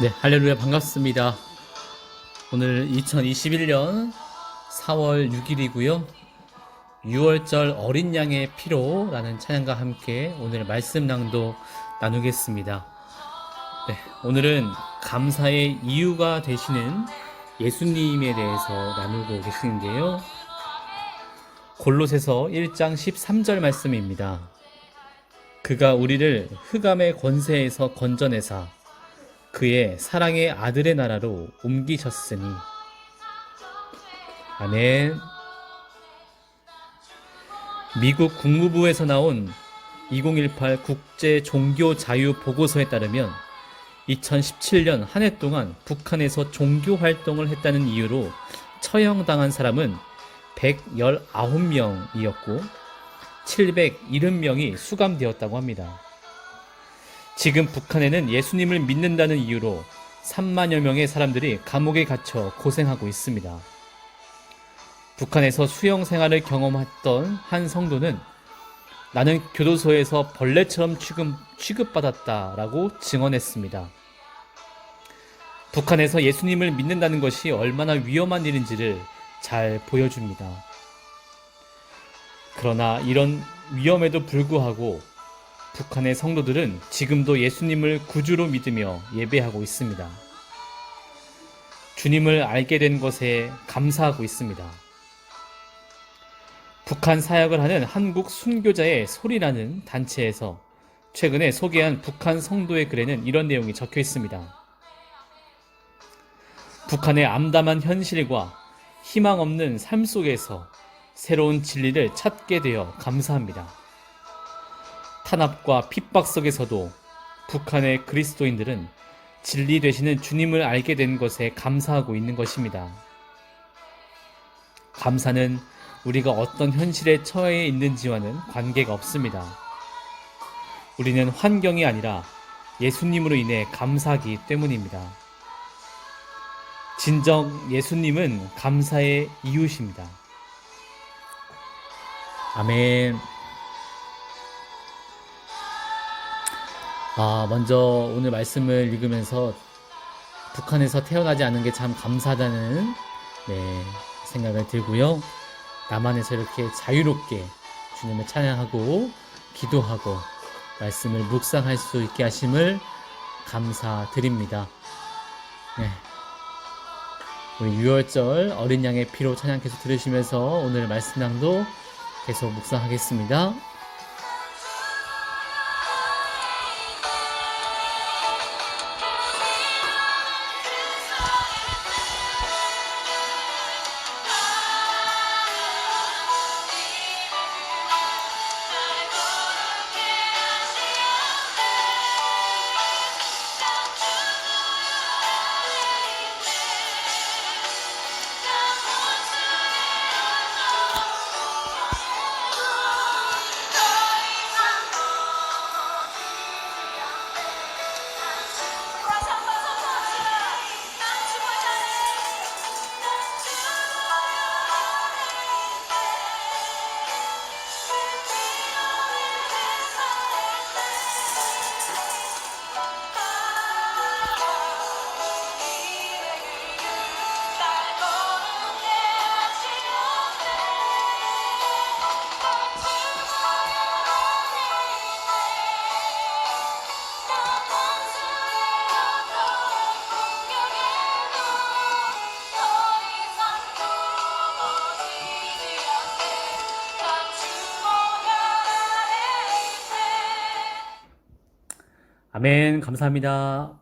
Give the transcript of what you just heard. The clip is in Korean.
네, 할렐루야 반갑습니다. 오늘 2021년 4월 6일이고요. 6월절 어린 양의 피로라는 찬양과 함께 오늘 말씀 낭독 나누겠습니다. 네, 오늘은 감사의 이유가 되시는 예수님에 대해서 나누고 계시는데요. 골로새서 1장 13절 말씀입니다. 그가 우리를 흑암의 권세에서 건져내사 그의 사랑의 아들의 나라로 옮기셨으니 아멘. 미국 국무부에서 나온 2018 국제 종교 자유 보고서에 따르면 2017년 한 해 동안 북한에서 종교 활동을 했다는 이유로 처형당한 사람은 119명이었고 770명이 수감되었다고 합니다. 지금 북한에는 예수님을 믿는다는 이유로 3만여 명의 사람들이 감옥에 갇혀 고생하고 있습니다. 북한에서 수용 생활을 경험했던 한 성도는 나는 교도소에서 벌레처럼 취급, 취급 받았다라고 증언했습니다. 북한에서 예수님을 믿는다는 것이 얼마나 위험한 일인지를 잘 보여줍니다. 그러나 이런 위험에도 불구하고 북한의 성도들은 지금도 예수님을 구주로 믿으며 예배하고 있습니다. 주님을 알게 된 것에 감사하고 있습니다. 북한 사역을 하는 한국 순교자의 소리라는 단체에서 최근에 소개한 북한 성도의 글에는 이런 내용이 적혀 있습니다. 북한의 암담한 현실과 희망 없는 삶 속에서 새로운 진리를 찾게 되어 감사합니다. 탄압과 핍박 속에서도 북한의 그리스도인들은 진리 되시는 주님을 알게 된 것에 감사하고 있는 것입니다. 감사는 우리가 어떤 현실에 처해 있는지와는 관계가 없습니다. 우리는 환경이 아니라 예수님으로 인해 감사하기 때문입니다. 진정 예수님은 감사의 이유십니다. 아멘. 아, 먼저 오늘 말씀을 읽으면서 북한에서 태어나지 않은 게 참 감사하다는 네, 생각을 들고요. 남한에서 이렇게 자유롭게 주님을 찬양하고 기도하고 말씀을 묵상할 수 있게 하심을 감사드립니다. 네. 우리 6월절 어린 양의 피로 찬양 계속 들으시면서 오늘 말씀낭도 계속 묵상하겠습니다. 아멘. 감사합니다.